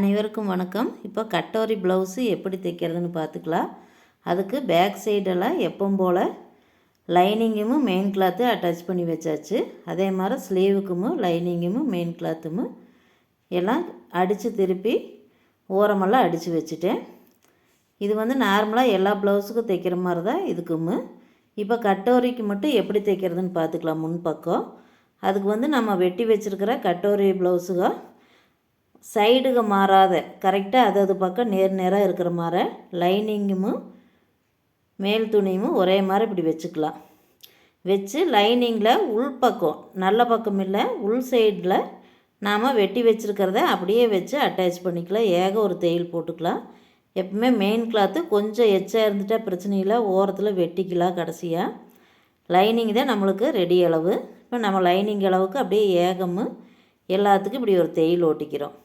அனைவருக்கும் வணக்கம். இப்போ கட்டோரி ப்ளவுஸு எப்படி தைக்கிறதுன்னு பார்த்துக்கலாம். அதுக்கு பேக் சைடெல்லாம் எப்பவும் போல் லைனிங்கும் மெயின் கிளாத்து அட்டாச் பண்ணி வச்சாச்சு. அதே மாதிரி ஸ்லீவுக்கும் லைனிங்கும் மெயின் கிளாத்தும் எல்லாம் அடித்து திருப்பி ஓரமெல்லாம் அடித்து வச்சுட்டேன். இது வந்து நார்மலாக எல்லா ப்ளவுஸுக்கும் தைக்கிற மாதிரி தான் இதுக்கும். இப்போ கட்டோரிக்கு மட்டும் எப்படி தைக்கிறதுன்னு பார்த்துக்கலாம் முன்பக்கம் அதுக்கு வந்து நம்ம வெட்டி வச்சுருக்கிற கட்டோரி ப்ளவுஸுகள் சைடுக மாறாத கரெக்டாக அது அது பக்கம் நேர் நேராக இருக்கிற மாதிரி லைனிங்கும் மேல் துணியும் ஒரே மாதிரி இப்படி வச்சுக்கலாம். வச்சு லைனிங்கில் உள் பக்கம் நல்ல பக்கம் இல்லை உள் சைடில் நாம் வெட்டி வச்சுருக்கிறத அப்படியே வச்சு அட்டாச் பண்ணிக்கலாம். ஏக ஒரு தையல் போட்டுக்கலாம். எப்பவுமே மெயின் கிளாத்து கொஞ்சம் எச்சாக இருந்துட்டால் பிரச்சனை இல்லை ஓரத்தில் வெட்டிக்கலாம் கடைசியாக லைனிங் தான் நம்மளுக்கு ரெடி அளவு. இப்போ நம்ம லைனிங் அளவுக்கு அப்படியே ஏகமும் எல்லாத்துக்கும் இப்படி ஒரு தையல் ஓட்டிக்கிறோம்.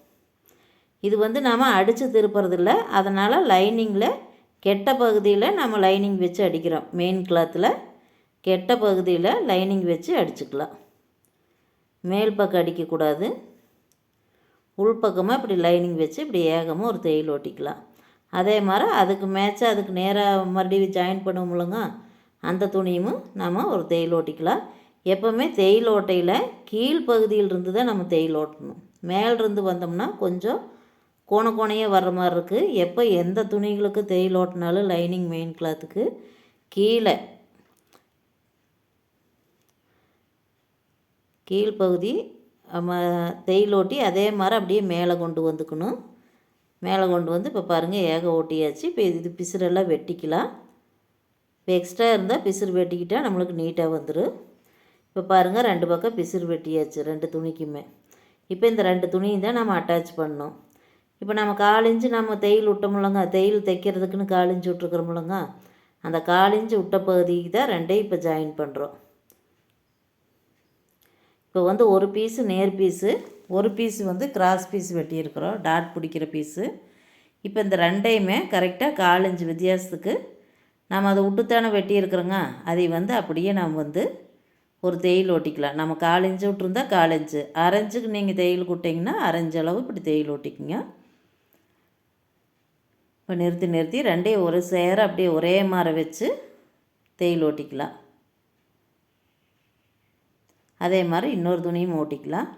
இது வந்து நாம் அடித்து திருப்புறதில்ல. அதனால் லைனிங்கில் கெட்ட பகுதியில் நம்ம லைனிங் வச்சு அடிக்கிறோம். மெயின் கிளாத்தில் கெட்ட பகுதியில் லைனிங் வச்சு அடிச்சுக்கலாம். மேல் பக்கம் அடிக்கக்கூடாது. உள் பக்கமாக இப்படி லைனிங் வச்சு இப்படி ஏகமாக ஒரு தையல் ஓட்டிக்கலாம் அதே மாதிரி அதுக்கு மேட்சாக அதுக்கு நேராக மறுபடியும் ஜாயின் பண்ணுவோம்லங்க அந்த துணியும் நம்ம ஒரு தையல் ஓட்டிக்கலாம் எப்போவுமே தையல் ஓட்டையில் கீழ் தான் நம்ம தையல் ஓட்டணும். மேலிருந்து வந்தோம்னா கொஞ்சம் கோண கோணையே வர்ற மாதிரி இருக்குது எப்போ எந்த துணிகளுக்கு தையல் ஓட்டினாலும் லைனிங் மெயின் கிளாத்துக்கு கீழே கீழ்ப்பகுதி நம்ம தையல் ஓட்டி அதே மாதிரி அப்படியே மேலே கொண்டு வந்துக்கணும். மேலே கொண்டு வந்து இப்போ பாருங்கள் ஏக ஓட்டியாச்சு. இப்போ இது பிசுரெல்லாம் வெட்டிக்கலாம். இப்போ எக்ஸ்ட்ரா இருந்தால் பிசுறு வெட்டிக்கிட்டால் நம்மளுக்கு நீட்டாக வந்துடும் இப்போ பாருங்கள் ரெண்டு பக்கம் பிசுறு வெட்டியாச்சு ரெண்டு துணிக்குமே. இப்போ இந்த ரெண்டு துணியும் தான் நம்ம அட்டாச் பண்ணோம் இப்போ நம்ம காலிஞ்சு நம்ம தையல் விட்டோம்லங்க தையல் தைக்கிறதுக்குன்னு காலிஞ்சு விட்ருக்குறோம்லங்க அந்த காலிஞ்சு விட்ட பகுதிக்கு தான் ரெண்டையும் இப்போ ஜாயின் பண்ணுறோம் இப்போ வந்து ஒரு பீஸு நேர் பீஸு ஒரு பீஸு வந்து கிராஸ் பீஸ் வெட்டியிருக்கிறோம். டாட் பிடிக்கிற பீஸு இப்போ இந்த ரெண்டையுமே கரெக்டாக காலஞ்சு வித்தியாசத்துக்கு நம்ம அதை விட்டுத்தானே வெட்டியிருக்கிறோங்க. அதை வந்து அப்படியே நம்ம வந்து ஒரு தையல் ஓட்டிக்கலாம். நம்ம காலஞ்சு விட்டுருந்தா காலஞ்சு. அரைஞ்சுக்கு நீங்கள் தையல் விட்டிங்கன்னா அரைஞ்ச அளவு இப்படி தையல் ஓட்டிக்குங்க. இப்போ நிறுத்தி நிறுத்தி ரெண்டையும் ஒரு சேர அப்படியே ஒரே மாதிரி வச்சு தேயில் ஓட்டிக்கலாம். அதே மாதிரி இன்னொரு துணியும் ஓட்டிக்கலாம்.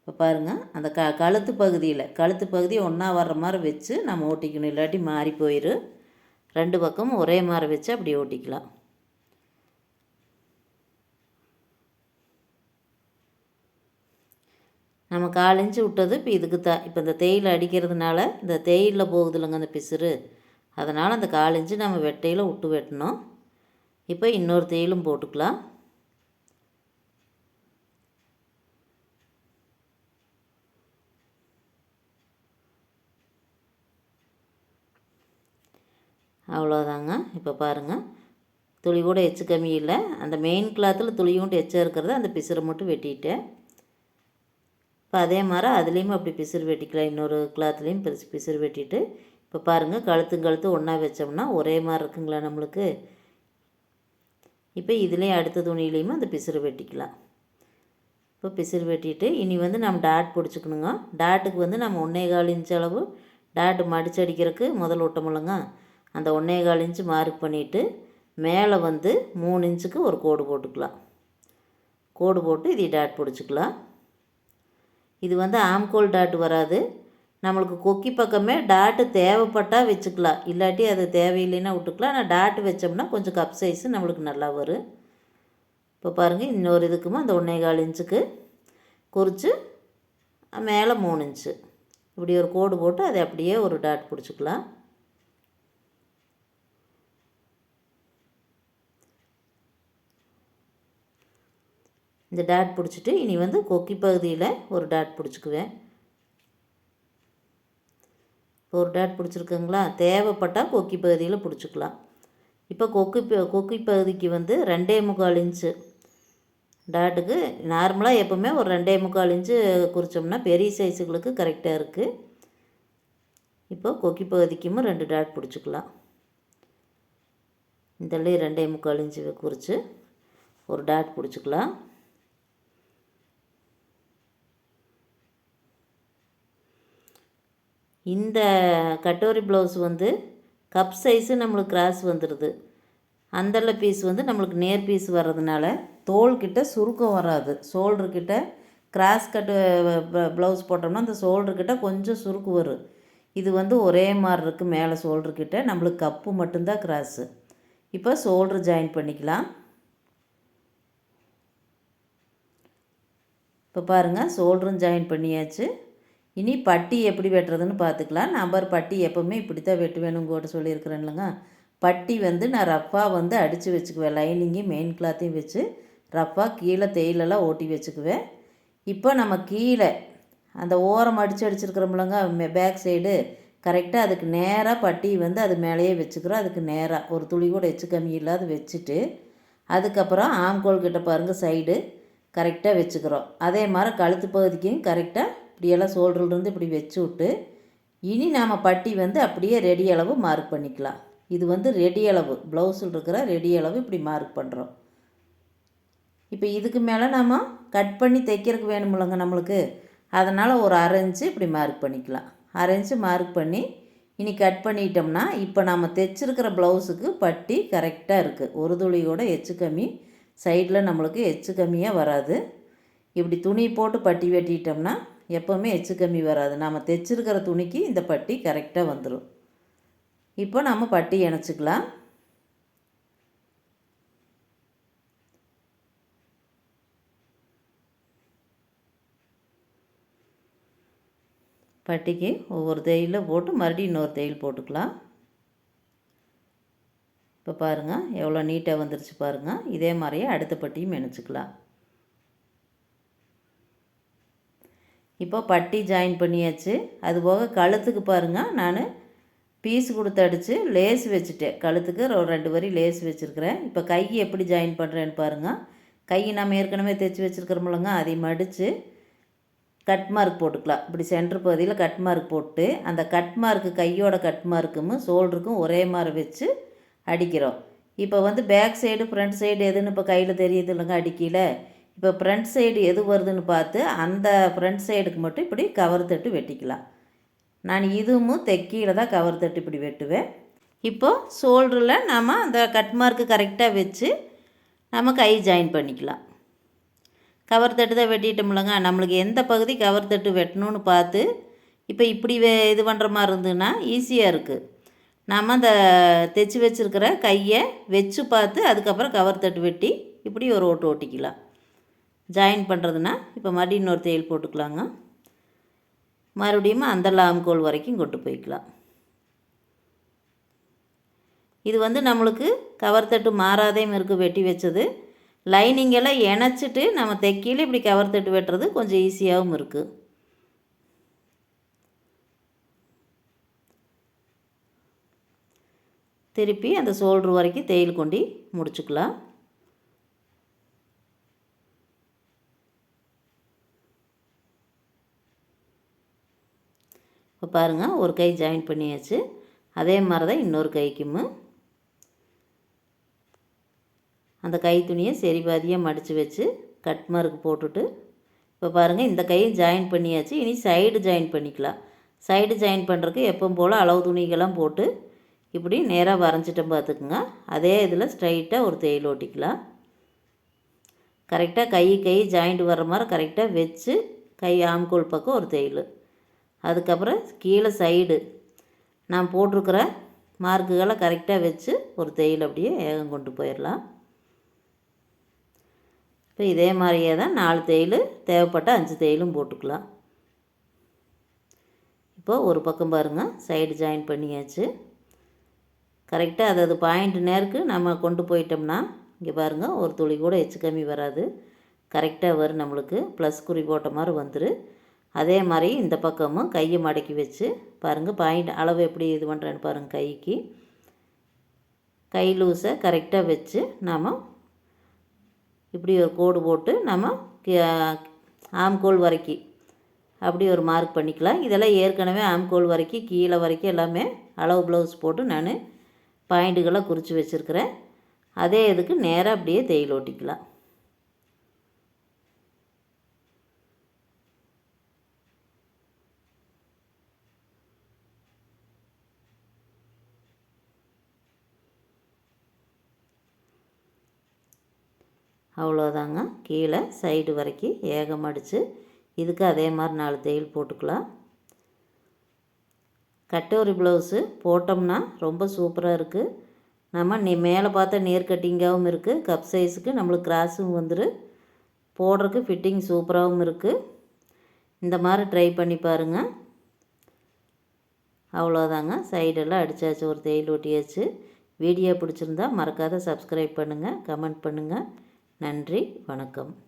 இப்போ பாருங்கள் அந்த க கழுத்து பகுதியில் கழுத்து பகுதி ஒன்றா வர்ற மாதிரி வச்சு நம்ம ஓட்டிக்கணும். இல்லாட்டி மாறி போயிடும் ரெண்டு பக்கமும் ஒரே மாதிரி வச்சு அப்படி ஓட்டிக்கலாம். நம்ம காலிஞ்சு விட்டது இப்போ இதுக்கு தான் இப்போ இந்த தேயிலை அடிக்கிறதுனால இந்த தேயிலில் போகுது இல்லைங்க அந்த பிசுறு. அதனால் அந்த காலிஞ்சு நம்ம வெட்டையில் விட்டு வெட்டணும். இப்போ இன்னொரு தேயிலும் போட்டுக்கலாம். அவ்வளோதாங்க. இப்போ பாருங்கள் துளி கூட எச்சு கம்மி இல்லை. அந்த மெயின் கிளாத்தில் துளி கூட எச்சா இருக்கிறத அந்த பிசுரை மட்டும் வெட்டிட்டேன். இப்போ அதே மாதிரி அதுலேயும் அப்படி பிசுறு வெட்டிக்கலாம். இன்னொரு கிளாத்லேயும் பிரித்து பிசுறு வெட்டிட்டு இப்போ பாருங்கள் கழுத்து கழுத்து ஒன்றா வச்சோம்னா ஒரே மாதிரி இருக்குங்களா நம்மளுக்கு? இப்போ இதுலேயும் அடுத்த துணியிலையும் அந்த பிசுறு வெட்டிக்கலாம். இப்போ பிசுறு வெட்டிட்டு இனி வந்து நம்ம டாட் பிடிச்சிக்கணுங்க. டாட்டுக்கு வந்து நம்ம ஒன்றே கால் இன்ச் அளவு டாட்டு மடிச்சு அடிக்கிறதுக்கு முதல் விட்டோமில்லங்க அந்த ஒன்றே கால் இன்ச்சு மார்க் பண்ணிவிட்டு மேலே வந்து மூணு இன்ச்சுக்கு ஒரு கோடு போட்டுக்கலாம். கோடு போட்டு இதை டாட் பிடிச்சிக்கலாம். இது வந்து ஆம்கோல் டாட் வராது. நம்மளுக்கு கொக்கி பக்கமே டாட்டு தேவைப்பட்டால் வச்சுக்கலாம். இல்லாட்டி அது தேவையில்லைன்னா விட்டுக்கலாம். ஆனால் டாட்டு வச்சோம்னா கொஞ்சம் கப் சைஸு நம்மளுக்கு நல்லா வரும். இப்போ பாருங்கள் இன்னொரு இதுக்குமே அந்த ஒன்றே கால் இன்ச்சுக்கு குறித்து மேலே மூணு இன்ச்சு. இப்படி ஒரு கோடு போட்டு அதை அப்படியே ஒரு டாட் பிடிச்சிக்கலாம். இந்த டாட் பிடிச்சிட்டு இனி வந்து கொக்கி பகுதியில் ஒரு டாட் பிடிச்சிக்குவேன். ஒரு டாட் பிடிச்சிருக்குங்களா? தேவைப்பட்டால் கொக்கி பகுதியில் பிடிச்சிக்கலாம். இப்போ கொக்கி கொக்கி பகுதிக்கு வந்து ரெண்டே முக்கால் இன்ச்சு டாட்டுக்கு நார்மலாக எப்போவுமே ஒரு ரெண்டே முக்கால் இன்ச்சு குறித்தோம்னா பெரிய சைஸுகளுக்கு கரெக்டாக இருக்குது இப்போ கொக்கி பகுதிக்கும் ரெண்டு டாட் பிடிச்சிக்கலாம். இதெல்லாம் ரெண்டே முக்கால் இன்ச்சு குறித்து ஒரு டாட் பிடிச்சிக்கலாம். இந்த கட்டோரி ப்ளவுஸ் வந்து கப் சைஸு நம்மளுக்கு கிராஸ் வந்துடுது. அந்தள்ள பீஸ் வந்து நம்மளுக்கு நேர் பீஸ் வர்றதுனால தோல்கிட்ட சுருக்கம் வராது. ஷோல்டர்கிட்ட கிராஸ் கட்டு ப்ளவுஸ் போட்டோம்னா அந்த ஷோல்டர்கிட்ட கொஞ்சம் சுருக்கு வரும். இது வந்து ஒரே மாதிரி இருக்குது மேலே ஷோல்டர்கிட்ட நம்மளுக்கு கப்பு மட்டும்தான் கிராஸு. இப்போ ஷோல்ட்ரு ஜாயின் பண்ணிக்கலாம். இப்போ பாருங்கள் ஷோல்டரும் ஜாயின் பண்ணியாச்சு. இனி பட்டி எப்படி வெட்டுறதுன்னு பார்த்துக்கலாம். நம்பர் பட்டி எப்போவுமே இப்படி தான் வெட்டு வேணும் சொல்லியிருக்கிறேன் இல்லைங்க. பட்டி வந்து நான் ரஃப்பாக வந்து அடித்து வச்சுக்குவேன். லைனிங்கையும் மெயின் கிளாத்தையும் வச்சு ரஃப்பாக கீழே தேயிலெல்லாம் ஓட்டி வச்சுக்குவேன். இப்போ நம்ம கீழே அந்த ஓரம் அடித்து அடிச்சிருக்கிறோம்லங்க பேக் சைடு கரெக்டாக அதுக்கு நேராக பட்டி வந்து அது மேலேயே வச்சுக்கிறோம். அதுக்கு நேராக ஒரு துளி கூட எச்சு கம்மி இல்லாத வச்சுட்டு அதுக்கப்புறம் ஆம்கோல் கிட்ட பாருங்கள் சைடு கரெக்டாக வச்சுக்கிறோம். அதே மாதிரி கழுத்து பகுதிக்கும் கரெக்டாக இப்படியெல்லாம் ஷோல்டர்லேருந்து இப்படி வச்சு விட்டு இனி நாம் பட்டி வந்து அப்படியே ரெடி அளவு மார்க் பண்ணிக்கலாம். இது வந்து ரெடி அளவு ப்ளவுஸில் இருக்கிற ரெடி அளவு இப்படி மார்க் பண்ணுறோம் இப்போ இதுக்கு மேலே நாம் கட் பண்ணி தைக்கிறதுக்கு வேணுமில்லங்க நம்மளுக்கு. அதனால் ஒரு அரைஞ்சு இப்படி மார்க் பண்ணிக்கலாம். அரைஞ்சு மார்க் பண்ணி இனி கட் பண்ணிட்டோம்னா இப்போ நம்ம தைச்சிருக்கிற ப்ளவுஸுக்கு பட்டி கரெக்டாக இருக்குது ஒரு துளியோட எச்சு கம்மி சைடில் நம்மளுக்கு எச்சு கம்மியாக வராது. இப்படி துணி போட்டு பட்டி வெட்டிட்டோம்னா எப்போவுமே எச்சு கம்மி வராது. நம்ம தைச்சிருக்கிற துணிக்கு இந்த பட்டி கரெக்டாக வந்துடும் இப்போ நம்ம பட்டி இணைச்சிக்கலாம். பட்டிக்கு ஒவ்வொரு தையலில் போட்டு மறுபடியும் இன்னொரு தையல் போட்டுக்கலாம். இப்போ பாருங்கள் எவ்வளோ நீட்டாக வந்துருச்சு பாருங்கள் இதே மாதிரியே அடுத்த பட்டியும் இணைச்சிக்கலாம். இப்போ பட்டி ஜாயின் பண்ணியாச்சு. அதுபோக கழுத்துக்கு பாருங்கள் நான் பீஸ் கொடுத்து அடித்து லேஸ் வச்சுட்டேன். கழுத்துக்கு ஒரு ரெண்டு வரி லேஸ் வச்சுருக்கிறேன். இப்போ கை எப்படி ஜாயின் பண்ணுறேன்னு பாருங்கள் கை நம்ம ஏற்கனவே தைச்சி வச்சுருக்கிறோம்லங்க அதை மடித்து கட் மார்க் போட்டுக்கலாம். இப்படி சென்டர் பகுதியில் கட் மார்க் போட்டு அந்த கட் மார்க்கு கையோட கட் மார்க்கும் ஷோல்டருக்கும் ஒரே மாதிரி வச்சு அடிக்கிறோம். இப்போ வந்து பேக் சைடு ஃப்ரண்ட் சைடு எதுன்னு இப்போ கையில் தெரியுது இல்லைங்க அடிக்கல இப்போ ஃப்ரண்ட் சைடு எது வருதுன்னு பார்த்து அந்த ஃப்ரண்ட் சைடுக்கு மட்டும் இப்படி கவர் தட்டு வெட்டிக்கலாம். நான் இதுவும் தெக்கீழே தான் கவர் தட்டு இப்படி வெட்டுவேன். இப்போது ஷோல்டரில் நம்ம அந்த கட் மார்க்கு கரெக்டாக வச்சு நம்ம கை ஜாயின் பண்ணிக்கலாம். கவர் தட்டு தான் வெட்டிட்டோம்லங்க நம்மளுக்கு எந்த பகுதி கவர் தட்டு வெட்டணும்னு பார்த்து இப்போ இப்படி வே இது பண்ணுற மாதிரி இருந்ததுன்னா ஈஸியாக இருக்குது நம்ம அந்த தைச்சி வச்சுருக்கிற கையை வச்சு பார்த்து அதுக்கப்புறம் கவர் தட்டு வெட்டி இப்படி ஒரு ஓட்டு ஓட்டிக்கலாம். ஜாயின் பண்ணுறதுனா இப்போ மறுபடியும் இன்னொரு தையல் போட்டுக்கலாங்க. மறுபடியும் அந்த லாம்கோல் வரைக்கும் கொண்டு போய்க்கலாம். இது வந்து நம்மளுக்கு கவர் தட்டு மாறாதையும் இருக்குது வெட்டி வச்சது. லைனிங்கெல்லாம் இணைச்சிட்டு நம்ம தைக்கையில் இப்படி கவர் தட்டு வெட்டுறது கொஞ்சம் ஈஸியாகவும் இருக்குது திருப்பி அந்த சோல்ட்ரு வரைக்கும் தையல் கொண்டு முடிச்சுக்கலாம். இப்போ பாருங்கள் ஒரு கை ஜாயின் பண்ணியாச்சு. அதே மாதிரி தான் இன்னொரு கைக்கும். அந்த கை துணியை சரி பாதியாக மடித்து வச்சு கட் மார்க் போட்டுட்டு இப்போ பாருங்கள் இந்த கையும் ஜாயின் பண்ணியாச்சு. இனி சைடு ஜாயின் பண்ணிக்கலாம். சைடு ஜாயின் பண்ணுறதுக்கு எப்போ போல் அளவு துணிகள்லாம் போட்டு இப்படி நேராக வரைஞ்சிட்டோம் பார்த்துக்குங்க. அதே இதில் ஸ்ட்ரைட்டாக ஒரு தையல் ஓட்டிக்கலாம். கரெக்டாக கை கை ஜாயிண்ட் வர்ற மாதிரி கரெக்டாக வச்சு கை ஆம்கோல் பக்கம் ஒரு தையல். அதுக்கப்புறம் கீழே சைடு நான் போட்டிருக்கிற மார்க்குகளை கரெக்டாக வச்சு ஒரு தையல் அப்படியே ஏகம் கொண்டு போயிடலாம். இப்போ இதே மாதிரியே தான் நாலு தையல் தேவைப்பட்ட அஞ்சு தையலும் போட்டுக்கலாம். இப்போது ஒரு பக்கம் பாருங்கள் சைடு ஜாயின் பண்ணியாச்சு. கரெக்டாக அதாவது பாயிண்ட் நேருக்கு நம்ம கொண்டு போயிட்டோம்னா இங்கே பாருங்கள் ஒரு துளி கூட எச்சு கம்மி வராது. கரெக்டாக வரும் நம்மளுக்கு. ப்ளஸ் குறி போட்ட மாதிரி வந்துடும் அதே மாதிரி இந்த பக்கமும் கையை மடக்கி வச்சு பாருங்கள் பாயிண்ட் அளவு எப்படி இது பண்ணுறேன்னு பாருங்கள் கைக்கு. கை லூஸை கரெக்டாக வச்சு நாம் இப்படி ஒரு கோடு போட்டு நம்ம ஆம்கோல் வரைக்கும் அப்படி ஒரு மார்க் பண்ணிக்கலாம். இதெல்லாம் ஏற்கனவே ஆம்கோல் வரைக்கும் கீழே வரைக்கும் எல்லாமே அளவு ப்ளவுஸ் போட்டு நான் பாயிண்ட்டுகளை குறித்து வச்சுருக்கிறேன். அதே இதுக்கு நேராக அப்படியே தையல் ஓட்டிக்கலாம். அவ்வளோதாங்க. கீழே சைடு வரைக்கும் ஏகம் அடித்து இதுக்கு அதே மாதிரி நாலு தையல் போட்டுக்கலாம். கட்டோரி ப்ளவுஸு போட்டோம்னா ரொம்ப சூப்பராக இருக்குது நம்ம நீ மேலே பார்த்தா நேர் கட்டிங்காகவும் இருக்குது கப் சைஸுக்கு நம்மளுக்கு கிராஸும் வந்துடும் போடுறதுக்கு ஃபிட்டிங் சூப்பராகவும் இருக்குது இந்த மாதிரி ட்ரை பண்ணி பாருங்கள் அவ்வளோதாங்க. சைடெல்லாம் அடித்தாச்சு ஒரு தையல் ஒட்டியாச்சு. வீடியோ பிடிச்சிருந்தா மறக்காத சப்ஸ்கிரைப் பண்ணுங்கள் கமெண்ட் பண்ணுங்கள் நன்றி வணக்கம்.